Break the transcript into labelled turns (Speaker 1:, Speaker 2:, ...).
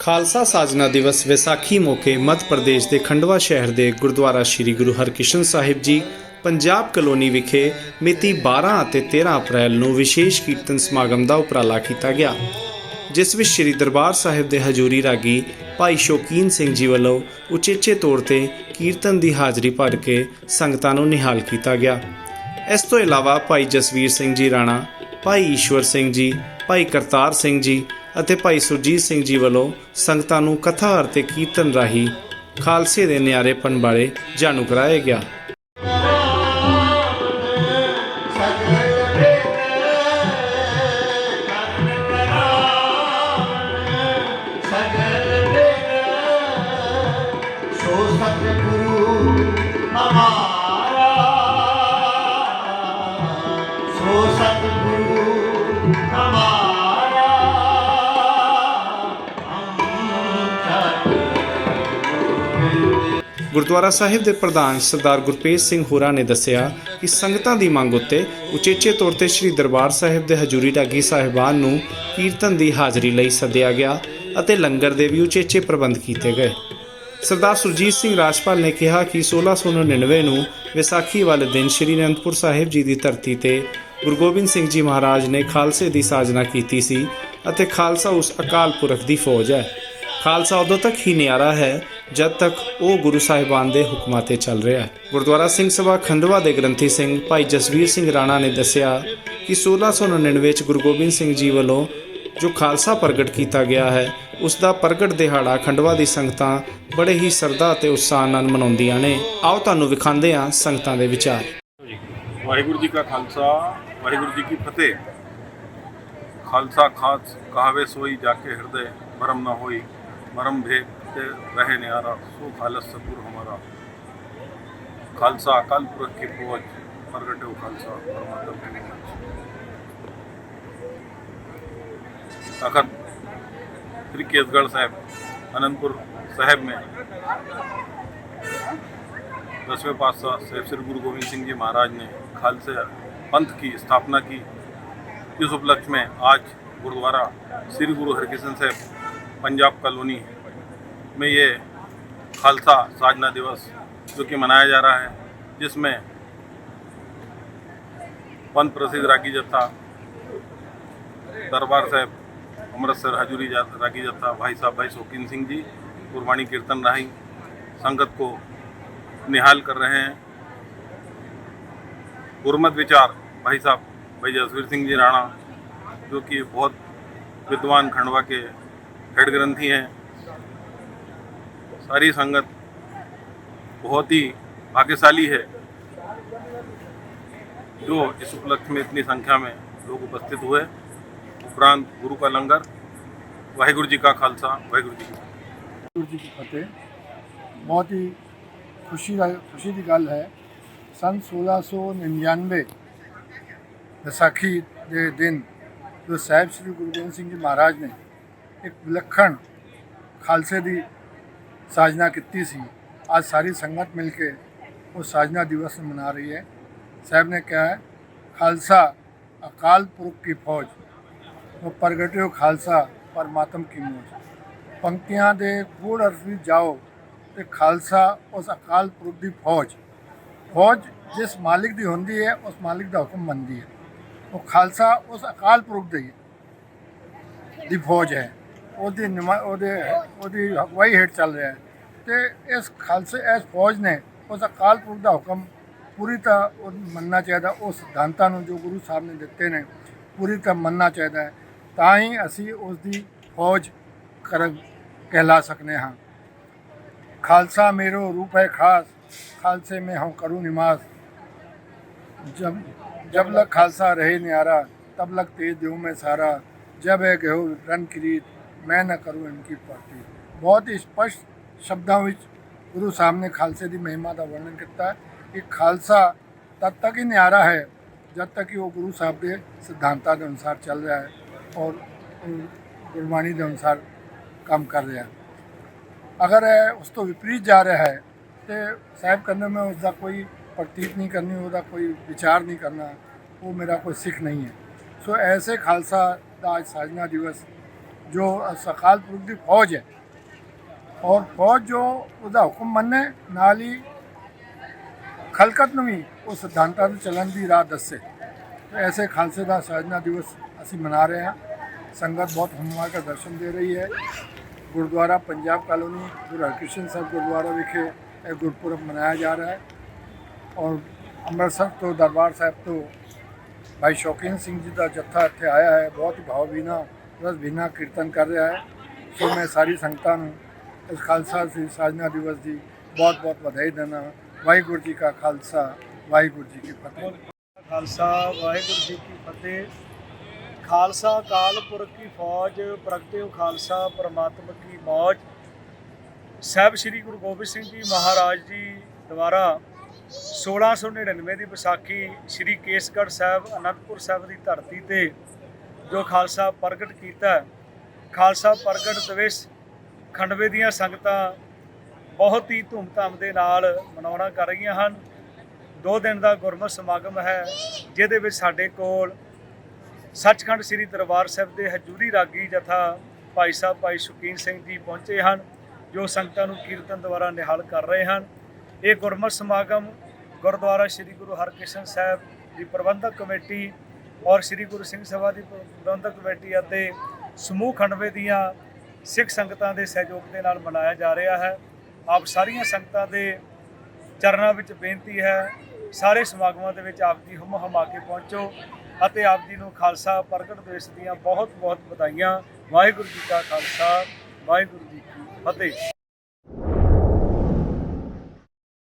Speaker 1: ਖਾਲਸਾ ਸਾਜਨਾ ਦਿਵਸ ਵਿਸਾਖੀ ਮੌਕੇ ਮੱਧ ਪ੍ਰਦੇਸ਼ ਦੇ ਖੰਡਵਾ ਸ਼ਹਿਰ ਦੇ ਗੁਰਦੁਆਰਾ ਸ੍ਰੀ ਗੁਰੂ ਹਰਕ੍ਰਿਸ਼ਨ ਸਾਹਿਬ ਜੀ, ਪੰਜਾਬ ਕਲੋਨੀ ਵਿਖੇ ਮਿਤੀ 12 ਅਤੇ 13 ਅਪ੍ਰੈਲ ਨੂੰ ਵਿਸ਼ੇਸ਼ ਕੀਰਤਨ ਸਮਾਗਮ ਦਾ ਉਪਰਾਲਾ ਕੀਤਾ ਗਿਆ, ਜਿਸ ਵਿੱਚ ਸ੍ਰੀ ਦਰਬਾਰ ਸਾਹਿਬ ਦੇ ਹਜੂਰੀ ਰਾਗੀ ਭਾਈ ਸ਼ੋਕੀਨ ਸਿੰਘ ਜੀ ਵੱਲੋਂ ਉਚੇਚੇ ਤੌਰ ਤੇ ਕੀਰਤਨ ਦੀ ਹਾਜ਼ਰੀ ਭਰ ਕੇ ਸੰਗਤਾਂ ਨੂੰ ਨਿਹਾਲ ਕੀਤਾ ਗਿਆ। ਇਸ ਤੋਂ ਇਲਾਵਾ ਭਾਈ ਜਸਵੀਰ ਸਿੰਘ ਜੀ ਰਾਣਾ, ਭਾਈ ਈਸ਼ਵਰ ਸਿੰਘ ਜੀ, ਭਾਈ ਕਰਤਾਰ ਸਿੰਘ ਜੀ ਅਤੇ ਭਾਈ ਸੁਰਜੀਤ ਸਿੰਘ ਜੀ ਵੱਲੋਂ ਸੰਗਤਾਂ ਨੂੰ ਕਥਾ ਅਤੇ ਕੀਰਤਨ ਰਾਹੀਂ ਖਾਲਸੇ ਦੇ ਨਿਆਰੇਪਨ ਬਾਰੇ ਜਾਣੂ ਕਰਾਇਆ ਗਿਆ।
Speaker 2: ਸੋ ਸਤਿਗੁਰੂ ਹਮਾਰਾ
Speaker 1: ਗੁਰਦੁਆਰਾ ਸਾਹਿਬ ਦੇ ਪ੍ਰਧਾਨ ਸਰਦਾਰ ਗੁਰਪ੍ਰੀਤ ਸਿੰਘ ਹੋਰਾ ਨੇ ਦੱਸਿਆ ਕਿ ਸੰਗਤਾਂ ਦੀ ਮੰਗ ਉੱਤੇ ਉਚੇਚੇ ਤੌਰ ਤੇ ਸ੍ਰੀ ਦਰਬਾਰ ਸਾਹਿਬ ਦੇ ਹਜੂਰੀ ਰਾਗੀ ਸਾਹਿਬਾਨ ਨੂੰ ਕੀਰਤਨ ਦੀ ਹਾਜ਼ਰੀ ਲਈ ਸੱਦਿਆ ਗਿਆ ਅਤੇ ਲੰਗਰ ਦੇ ਵੀ ਉਚੇਚੇ ਪ੍ਰਬੰਧ ਕੀਤੇ ਗਏ। ਸਰਦਾਰ ਸੁਰਜੀਤ ਸਿੰਘ ਰਾਜਪਾਲ ਨੇ ਕਿਹਾ ਕਿ 1699 ਨੂੰ ਵਿਸਾਖੀ ਵਾਲੇ ਦਿਨ ਸ੍ਰੀ ਅਨੰਦਪੁਰ ਸਾਹਿਬ ਜੀ ਦੀ ਧਰਤੀ ਤੇ ਗੁਰੂ ਗੋਬਿੰਦ ਸਿੰਘ ਜੀ ਮਹਾਰਾਜ ਨੇ ਖਾਲਸੇ ਦੀ ਸਾਜਨਾ ਕੀਤੀ ਸੀ ਅਤੇ ਖਾਲਸਾ ਉਸ ਅਕਾਲ ਪੁਰਖ ਦੀ ਫੌਜ ਹੈ। ਖਾਲਸਾ ਉਦੋਂ ਤੱਕ ਹੀ ਨਿਆਰਾ ਹੈ ਜਦ ਤੱਕ ਉਹ ਗੁਰੂ ਸਾਹਿਬਾਨ ਦੇ ਹੁਕਮਾਂ ਤੇ ਚੱਲ ਰਿਹਾ ਹੈ। ਗੁਰਦੁਆਰਾ ਸਿੰਘ ਸਭਾ ਖੰਡਵਾ ਦੇ ਗ੍ਰੰਥੀ ਸਿੰਘ ਭਾਈ ਜਸਵੀਰ ਸਿੰਘ ਰਾਣਾ ਨੇ ਦੱਸਿਆ ਕਿ 1699 ਚ ਗੁਰੂ ਗੋਬਿੰਦ ਸਿੰਘ ਜੀ ਵੱਲੋਂ ਜੋ ਖਾਲਸਾ ਪ੍ਰਗਟ ਕੀਤਾ ਗਿਆ ਹੈ, ਉਸ ਦਾ ਪ੍ਰਗਟ ਦਿਹਾੜਾ ਖੰਡਵਾ ਦੀ ਸੰਗਤਾਂ ਬੜੇ ਹੀ ਸਰਦਾ ਅਤੇ ਉਤਸ਼ਾਹ ਨਾਲ ਮਨਾਉਂਦੀਆਂ ਨੇ। ਆਓ ਤੁਹਾਨੂੰ ਵਿਖਾਉਂਦੇ ਹਾਂ ਸੰਗਤਾਂ ਦੇ ਵਿਚਾਰ।
Speaker 3: ਵਾਹਿਗੁਰੂ ਜੀ ਕਾ ਖਾਲਸਾ, ਵਾਹਿਗੁਰੂ ਜੀ ਕੀ ਫਤਿਹ। ਖਾਲਸਾ ਖਾਸ ਕਹਾਵੇ ਸੋਈ ਜਾ ਕੇ ਹਿਰਦੇ ਭਰਮ ਨਾ ਹੋਈ ਮਰਮ ਭੇਦ। के रहे न्यारा सो खालस सपुर हमारा। खालसा अकाल पुरख की फौज हो खालसा, परमात्म के फौज अखन श्री केसगढ़ साहब, अनंतपुर साहब में दसवें पातशाह साहब श्री गुरु गोविंद सिंह जी महाराज ने खालसा पंथ की स्थापना की, इस उपलक्ष्य में आज गुरुद्वारा श्री गुरु हरकिशन साहब, पंजाब कॉलोनी में ये खालसा साधना दिवस जो कि मनाया जा रहा है, जिसमें पंथ प्रसिद्ध रागी जत्था, दरबार साहब, अमृतसर हजूरी रागी जत्था, भाई साहब भाई शौकीन सिंह जी गुरबाणी कीर्तन राही संगत को निहाल कर रहे हैं। गुरमत विचार, भाई साहब, भाई जसवीर सिंह जी राणा, जो कि बहुत विद्वान खंडवा के हेड ग्रंथी हैं सारी संगत बहुत ही भाग्यशाली है जो इस उपलक्ष्य में इतनी संख्या में लोग उपस्थित हुए उपरांत गुरु का लंगर वाहिगुरु जी का खालसा वाहिगुरु जी की फतेह।
Speaker 4: ਵਾਹਿਗੁਰੂ ਜੀ ਕੀ ਫਤਿਹ ਬਹੁਤ ਹੀ ਖੁਸ਼ੀ ਦਾ ਖੁਸ਼ੀ ਦੀ ਗੱਲ ਹੈ ਸਨ 1699 ਵਿਸਾਖੀ ਦੇ ਦਿਨ ਜੋ ਸਾਹਿਬ ਸ੍ਰੀ ਗੁਰੂ ਗੋਬਿੰਦ ਸਿੰਘ ਜੀ ਮਹਾਰਾਜ ਨੇ ਇੱਕ ਵਿਲੱਖਣ ਖਾਲਸੇ ਦੀ ਸਾਜਨਾ ਕੀਤੀ ਸੀ। ਅੱਜ ਸਾਰੀ ਸੰਗਤ ਮਿਲ ਕੇ ਉਹ ਸਾਜਨਾ ਦਿਵਸ ਨੂੰ ਮਨਾ ਰਹੀ ਹੈ। ਸਾਹਿਬ ਨੇ ਕਿਹਾ ਹੈ, ਖਾਲਸਾ, ਅਕਾਲ ਪੁਰਖ ਕੀ ਫੌਜ। ਉਹ ਪ੍ਰਗਟਿਓ ਖਾਲਸਾ ਪਰਮਾਤਮ ਕੀ ਮੋਜ। ਪੰਕਤੀਆਂ ਦੇ ਗੂੜ ਅਰਥ ਵਿੱਚ ਜਾਓ ਤੇ ਖਾਲਸਾ ਉਸ ਅਕਾਲ ਪੁਰਖ ਦੀ ਫੌਜ। ਫੌਜ ਜਿਸ ਮਾਲਿਕ ਦੀ ਹੁੰਦੀ ਹੈ, ਉਸ ਮਾਲਿਕ ਦਾ ਹੁਕਮ ਮੰਨਦੀ ਹੈ। ਉਹ ਖਾਲਸਾ ਉਸ ਅਕਾਲ ਪੁਰਖ ਦੀ ਦੀ ਫੌਜ ਹੈ। ਉਹਦੀ ਨਿਮਾ ਉਹਦੇ ਉਹਦੀ ਹਕਵਾਈ ਹੇਠ ਚੱਲ ਰਿਹਾ ਹੈ ਤੇ ਇਸ ਖਾਲਸੇ ਇਸ ਫੌਜ ਨੇ ਉਸ ਅਕਾਲ ਪੁਰਖ ਦਾ ਹੁਕਮ ਪੂਰੀ ਤਰ੍ਹਾਂ ਉਹ ਮੰਨਣਾ ਚਾਹੀਦਾ ਉਹ ਸਿਧਾਂਤਾਂ ਨੂੰ ਜੋ ਗੁਰੂ ਸਾਹਿਬ ਨੇ ਦਿੱਤੇ ਨੇ ਪੂਰੀ ਤਰ੍ਹਾਂ ਮੰਨਣਾ ਚਾਹੀਦਾ ਹੈ ਤਾਂ ਹੀ ਅਸੀਂ ਉਸ ਦੀ ਫੌਜ ਕਰ ਕਹਿਲਾ ਸਕਨੇ ਹਾਂ ਖਾਲਸਾ ਮੇਰੋ ਰੂਪ ਹੈ ਖਾਸ ਖਾਲਸੇ में हम करूँ निवास जब जब लग खालसा रहे न्यारा तब लग तेज देहूँ मैं सारा जब है गेहूँ ਰਨ ਕਿਰੀਤ ਮੈਂ ਨਾ ਕਰੂੰ ਇਨਕੀ ਪਾਰਟੀ। ਬਹੁਤ ਹੀ ਸਪਸ਼ਟ ਸ਼ਬਦਾਂ ਵਿੱਚ ਗੁਰੂ ਸਾਹਿਬ ਨੇ ਖਾਲਸੇ ਦੀ ਮਹਿਮਾ ਦਾ ਵਰਣਨ ਕੀਤਾ ਹੈ। ਕਿ ਖਾਲਸਾ ਤਦ ਤੱਕ ਹੀ ਨਿਆਰਾ ਹੈ ਜਦ ਤੱਕ ਕਿ ਉਹ ਗੁਰੂ ਸਾਹਿਬ ਦੇ ਸਿਧਾਂਤਾਂ ਦੇ ਅਨੁਸਾਰ ਚੱਲ ਰਿਹਾ ਹੈ ਔਰ ਗੁਰਬਾਣੀ ਦੇ ਅਨੁਸਾਰ ਕੰਮ ਕਰ ਰਿਹਾ ਅਗਰ ਇਹ ਉਸ ਤੋਂ ਵਿਪਰੀਤ ਜਾ ਰਿਹਾ ਹੈ ਤੇ ਸਾਹਿਬ ਕਹਿੰਦੇ ਮੈਂ ਉਸ ਦਾ ਕੋਈ ਪ੍ਰਤੀਤ ਨਹੀਂ ਕਰਨੀ, ਉਹਦਾ ਕੋਈ ਵਿਚਾਰ ਨਹੀਂ ਕਰਨਾ, ਉਹ ਮੇਰਾ ਕੋਈ ਸਿੱਖ ਨਹੀਂ ਹੈ। ਸੋ ਐਸੇ ਖਾਲਸਾ ਦਾ ਅੱਜ ਸਾਜਨਾ ਦਿਵਸ ਜੋ ਸਖਾਲ ਪੁਰਖ ਦੀ ਫੌਜ ਹੈ। ਔਰ ਫੌਜ ਜੋ ਉਹਦਾ ਹੁਕਮ ਮੰਨੇ, ਨਾਲ ਹੀ ਖਲਕਤ ਨੂੰ ਵੀ ਉਹ ਸਿਧਾਂਤਾਂ ਨੂੰ ਚੱਲਣ ਦੀ ਰਾਹ ਦੱਸੇ। ਐਸੇ ਖਾਲਸੇ ਦਾ ਸਾਜਨਾ ਦਿਵਸ ਅਸੀਂ ਮਨਾ ਰਹੇ ਹਾਂ। ਸੰਗਤ ਬਹੁਤ ਹਮਵਾ ਦਾ ਦਰਸ਼ਨ ਦੇ ਰਹੀ ਹੈ। ਗੁਰਦੁਆਰਾ ਪੰਜਾਬ ਕਾਲੋਨੀ, ਗੁਰੂ ਹਰਕ੍ਰਿਸ਼ਨ ਸਾਹਿਬ ਗੁਰਦੁਆਰਾ ਵਿਖੇ ਇਹ ਗੁਰਪੁਰਬ ਮਨਾਇਆ ਜਾ ਰਿਹਾ ਹੈ। ਔਰ ਅੰਮ੍ਰਿਤਸਰ ਤੋਂ ਦਰਬਾਰ ਸਾਹਿਬ ਤੋਂ ਭਾਈ ਸ਼ੌਕੀਨ ਸਿੰਘ ਜੀ ਦਾ ਜੱਥਾ ਇੱਥੇ ਆਇਆ ਹੈ। ਬਹੁਤ ਭਾਵ ਭਾਵਬੀਨਾ ਰਸ ਬਿਨਾ ਕੀਰਤਨ ਕਰ ਰਿਹਾ ਹੈ। ਸੋ ਮੈਂ ਸਾਰੀ ਸੰਗਤਾਂ ਨੂੰ ਇਸ ਖਾਲਸਾ ਸੀ ਸਾਜਨਾ ਦਿਵਸ ਦੀ ਬਹੁਤ ਬਹੁਤ ਵਧਾਈ ਦਿੰਦਾ ਵਾਹਿਗੁਰੂ ਜੀ ਕਾ ਖਾਲਸਾ, ਵਾਹਿਗੁਰੂ ਜੀ ਕੀ ਫਤਿਹ।
Speaker 5: ਖਾਲਸਾ, ਵਾਹਿਗੁਰੂ ਜੀ ਕੀ ਫਤਿਹ। ਖਾਲਸਾ ਅਕਾਲ ਪੁਰਖ ਕੀ ਫੌਜ ਪ੍ਰਗਟਿਓ ਖਾਲਸਾ, ਪਰਮਾਤਮਾ ਕੀ ਮੌਜ। ਸਾਹਿਬ ਸ੍ਰੀ ਗੁਰੂ ਗੋਬਿੰਦ ਸਿੰਘ ਜੀ ਮਹਾਰਾਜ ਜੀ ਦੁਆਰਾ 1699 ਦੀ ਵਿਸਾਖੀ ਸ੍ਰੀ ਕੇਸਗੜ੍ਹ ਸਾਹਿਬ, ਅਨੰਦਪੁਰ ਸਾਹਿਬ ਦੀ ਧਰਤੀ ਤੇ ਜੋ ਖਾਲਸਾ ਪ੍ਰਗਟ ਕੀਤਾ ਖਾਲਸਾ ਪ੍ਰਗਟ ਦਿਵਸ ਖੰਡਵੇ ਦੀਆਂ ਸੰਗਤਾਂ ਬਹੁਤ ਹੀ ਧੂਮਧਾਮ ਦੇ ਨਾਲ ਮਨਾਉਣਾ ਕਰ ਰਹੀਆਂ ਹਨ। ਦੋ ਦਿਨ ਦਾ ਗੁਰਮਤਿ ਸਮਾਗਮ ਹੈ, ਜਿਹਦੇ ਵਿੱਚ ਸਾਡੇ ਕੋਲ ਸੱਚਖੰਡ ਸ੍ਰੀ ਦਰਬਾਰ ਸਾਹਿਬ ਦੇ ਹਜੂਰੀ ਰਾਗੀ ਜਥਾ ਭਾਈ ਸਾਹਿਬ ਭਾਈ ਸ਼ੁਕੀਨ ਸਿੰਘ ਜੀ ਪਹੁੰਚੇ ਹਨ, ਜੋ ਸੰਗਤਾਂ ਨੂੰ ਕੀਰਤਨ ਦੁਆਰਾ ਨਿਹਾਲ ਕਰ ਰਹੇ ਹਨ। ਇਹ ਗੁਰਮਤਿ ਸਮਾਗਮ ਗੁਰਦੁਆਰਾ ਸ੍ਰੀ ਗੁਰੂ ਹਰਕ੍ਰਿਸ਼ਨ ਸਾਹਿਬ ਦੀ ਪ੍ਰਬੰਧਕ ਕਮੇਟੀ ਔਰ ਸ੍ਰੀ ਗੁਰੂ ਸਿੰਘ ਸਭਾ ਦੀ ਪ੍ਰਬੰਧਕ ਕਮੇਟੀ ਅਤੇ ਸਮੂਹ ਖੰਡਵੇ ਦੀਆਂ ਸਿੱਖ ਸੰਗਤਾਂ ਦੇ ਸਹਿਯੋਗ ਦੇ ਨਾਲ ਮਨਾਇਆ ਜਾ ਰਿਹਾ ਹੈ। ਆਪ ਸਾਰੀਆਂ ਸੰਗਤਾਂ ਦੇ ਚਰਨਾਂ ਵਿੱਚ ਬੇਨਤੀ ਹੈ, ਸਾਰੇ ਸਮਾਗਮਾਂ ਦੇ ਵਿੱਚ ਆਪ ਜੀ ਹਮ ਹਮਾ ਕੇ ਪਹੁੰਚੋ ਅਤੇ ਆਪ ਜੀ ਨੂੰ ਖਾਲਸਾ ਪ੍ਰਗਟ ਦਿਵਸ ਦੀਆਂ ਬਹੁਤ ਬਹੁਤ ਵਧਾਈਆਂ। ਵਾਹਿਗੁਰੂ ਜੀ ਕਾ ਖਾਲਸਾ, ਵਾਹਿਗੁਰੂ ਜੀ ਕੀ ਫਤਿਹ।